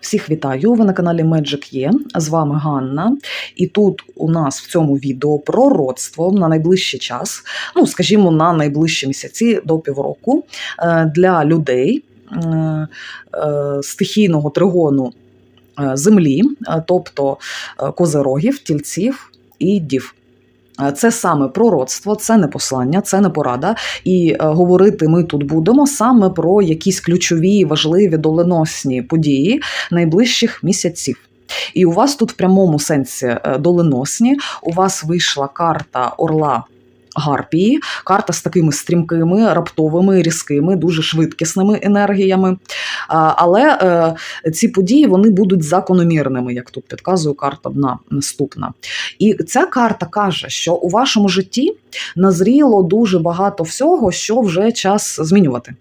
Всіх вітаю! Ви на каналі Magic є. З вами Ганна. І тут у нас в цьому відео пророцтво на найближчий час, ну скажімо, на найближчі місяці до півроку е, для людей е, е, стихійного тригону землі, тобто козирогів, тільців і дів. Е, Це саме пророцтво, це не послання, це не порада. І е, говорити ми тут будемо саме про якісь ключові, важливі, доленосні події найближчих місяців. І у вас тут в прямому сенсі е, доленосні. У вас вийшла карта Орла. Гарпії, карта з такими стрімкими, раптовими, різкими, дуже швидкісними енергіями. Але е, ці події вони будуть закономірними, як тут підказує карта дна наступна. І ця карта каже, що у вашому житті назріло дуже багато всього, що вже час змінювати.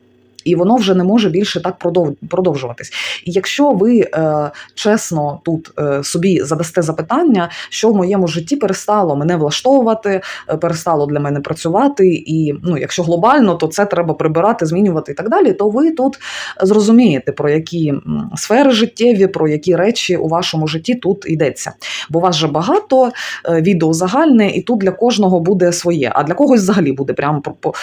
І воно вже не може більше так продов- продовжуватись. І якщо ви е, чесно тут е, собі задасте запитання, що в моєму житті перестало мене влаштовувати, е, перестало для мене працювати, і ну, якщо глобально, то це треба прибирати, змінювати і так далі, то ви тут зрозумієте, про які сфери життєві, про які речі у вашому житті тут йдеться. Бо у вас же багато е, відео загальне, і тут для кожного буде своє. А для когось взагалі буде прямо по, по,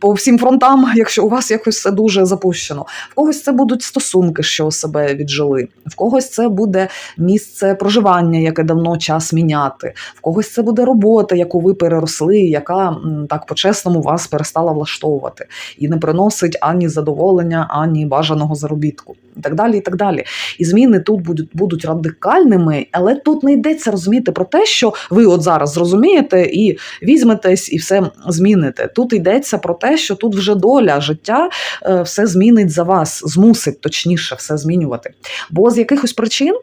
по всім фронтам, якщо у вас якось все дуже запущено. В когось це будуть стосунки, що себе віджили, в когось це буде місце проживання, яке давно час міняти, в когось це буде робота, яку ви переросли, яка так по-чесному вас перестала влаштовувати. І не приносить ані задоволення, ані бажаного заробітку, і так далі. І так далі. І зміни тут будуть, будуть радикальними, але тут не йдеться розуміти про те, що ви от зараз зрозумієте і візьметесь, і все зміните. Тут йдеться про те, що тут вже доля життя е, все змінить за вас, змусить точніше все змінювати. Бо з якихось причин.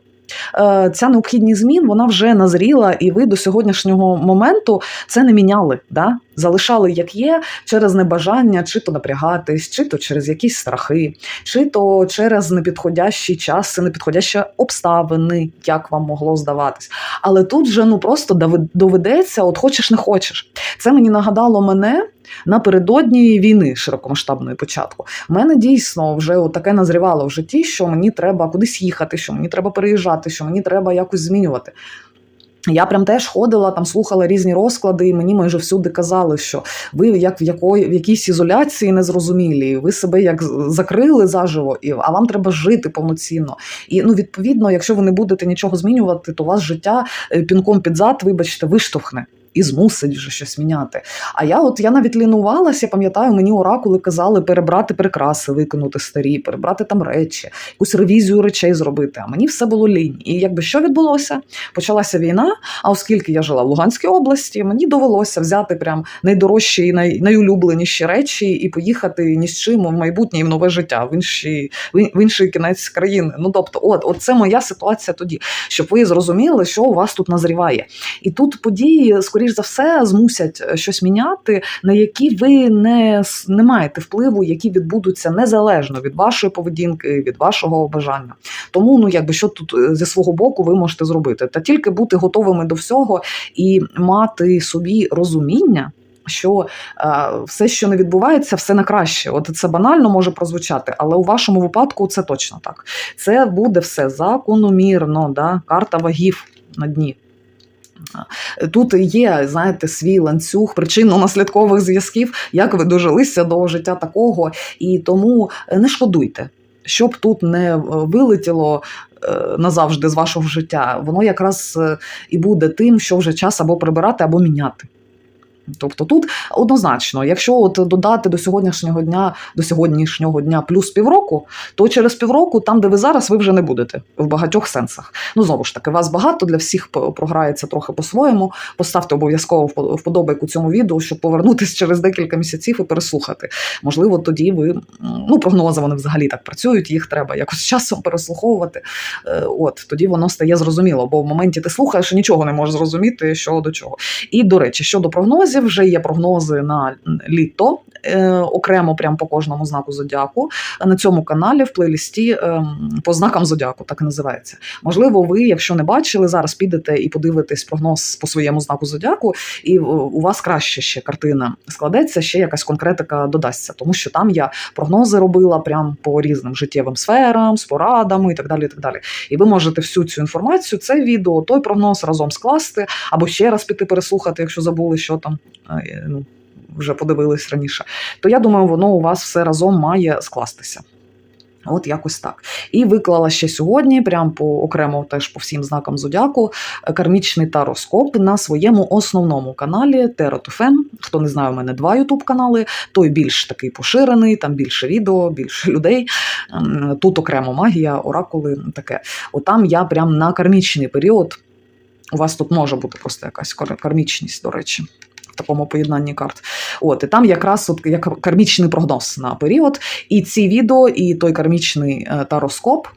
Е, Ця необхідність змін вона вже назріла, і ви до сьогоднішнього моменту це не міняли, да? залишали як є через небажання, чи то напрягатись, чи то через якісь страхи, чи то через непідходящий час, і непідходящі обставини, як вам могло здаватись. Але тут вже ну просто доведеться, от хочеш не хочеш. Це мені нагадало мене напередодні війни широкомасштабної початку. У мене дійсно вже таке назрівало в житті, що мені треба кудись їхати, що мені треба переїжджати, що мені треба якось змінювати. Я прям теж ходила, там слухала різні розклади, і мені майже всюди казали, що ви як в якої в якійсь ізоляції незрозумілі, ви себе як закрили заживо, і а вам треба жити повноцінно. І ну відповідно, якщо ви не будете нічого змінювати, то вас життя е, пінком під зад, вибачте, виштовхне. І змусить вже щось міняти. А я от я навіть лінувалася, пам'ятаю, мені оракули казали перебрати прикраси, викинути старі, перебрати там речі, якусь ревізію речей зробити. А мені все було лінь. І якби що відбулося? Почалася війна. А оскільки я жила в Луганській області, мені довелося взяти прям найдорожчі і най, найулюбленіші речі і поїхати ні з чим в майбутнє і в нове життя, в інший, в інший кінець країни. Ну тобто, от, от це моя ситуація тоді, щоб ви зрозуміли, що у вас тут назріває. І тут події, скоріш за все, змусять е, щось міняти, на які ви не, не маєте впливу, які відбудуться незалежно від вашої поведінки, від вашого бажання. Тому, ну якби що тут е, зі свого боку ви можете зробити, та тільки бути готовими до всього і мати собі розуміння. Що е, все, що не відбувається, все на краще. От це банально може прозвучати, але у вашому випадку це точно так. Це буде все закономірно, да? карта вагів на дні. Тут є, знаєте, свій ланцюг причинно-наслідкових зв'язків, як ви дожилися до життя такого, і тому не шкодуйте, щоб тут не е, вилетіло е, назавжди з вашого життя. Воно якраз е, і буде тим, що вже час або прибирати, або міняти. Тобто тут однозначно, якщо от додати до сьогоднішнього дня, до сьогоднішнього дня плюс півроку, то через півроку, там, де ви зараз, ви вже не будете в багатьох сенсах. Ну знову ж таки, вас багато для всіх програється трохи по-своєму. Поставте обов'язково вподобайку цьому відео, щоб повернутися через декілька місяців і переслухати. Можливо, тоді ви ну прогнози вони взагалі так працюють, їх треба якось часом переслуховувати. Е, От тоді воно стає зрозуміло, бо в моменті ти слухаєш нічого не можеш зрозуміти, що до чого. І до речі, щодо прогнозів, прогнозів. Вже є прогнози на літо. е, Окремо, прямо по кожному знаку зодіаку на цьому каналі в плейлісті ем, по знакам зодіаку, так і називається. Можливо, ви, якщо не бачили, зараз підете і подивитесь прогноз по своєму знаку зодіаку, і е, у вас краще ще картина складеться, ще якась конкретика додасться, тому що там я прогнози робила прям по різним життєвим сферам, з порадами і так далі. І так далі. І ви можете всю цю інформацію, це відео, той прогноз разом скласти, або ще раз піти переслухати, якщо забули, що там е, ну, вже подивились раніше. То я думаю, воно у вас все разом має скластися. От якось так. І виклала ще сьогодні, прям по окремо теж по всім знакам зодіаку, е, кармічний тароскоп на своєму основному каналі Terra2Fem. Хто не знає, у мене два ютуб канали. Той більш такий поширений, там більше відео, більше людей. Ем, Тут окремо магія, оракули, таке. Отам я прям на кармічний період. У вас тут може бути просто якась кармічність, до речі. Такому поєднанні карт. От, і там якраз от як кармічний прогноз на період. І ці відео, і той кармічний е, тароскоп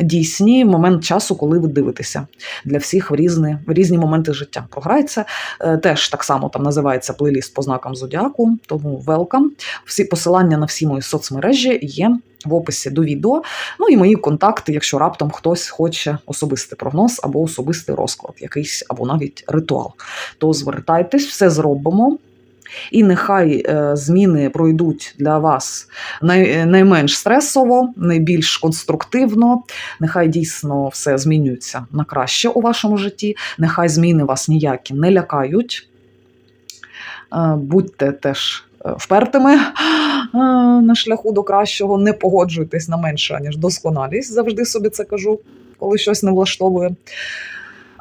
дійсні момент часу, коли ви дивитеся для всіх в різні, в різні моменти життя. Програється. Е, Теж так само там називається плейліст по знакам зодіаку, тому welcome. Всі посилання на всі мої соцмережі є в описі до відео. Ну і мої контакти, якщо раптом хтось хоче особистий прогноз або особистий розклад, якийсь або навіть ритуал. То звертайтесь, все зробимо. І нехай е, зміни пройдуть для вас найменш стресово, найбільш конструктивно. Нехай дійсно все змінюється на краще у вашому житті. Нехай зміни вас ніякі не лякають. Е, будьте теж е, впертими е, на шляху до кращого, не погоджуйтесь на менше, ніж досконалість. Завжди собі це кажу, коли щось не влаштовує.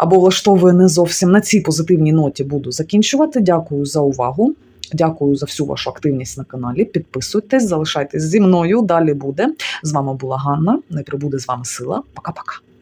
Або влаштовує не зовсім на цій позитивній ноті буду закінчувати. Дякую за увагу. Дякую за всю вашу активність на каналі. Підписуйтесь, залишайтесь зі мною. Далі буде. З вами була Ганна. Не прибуде з вами сила. Пока-пока.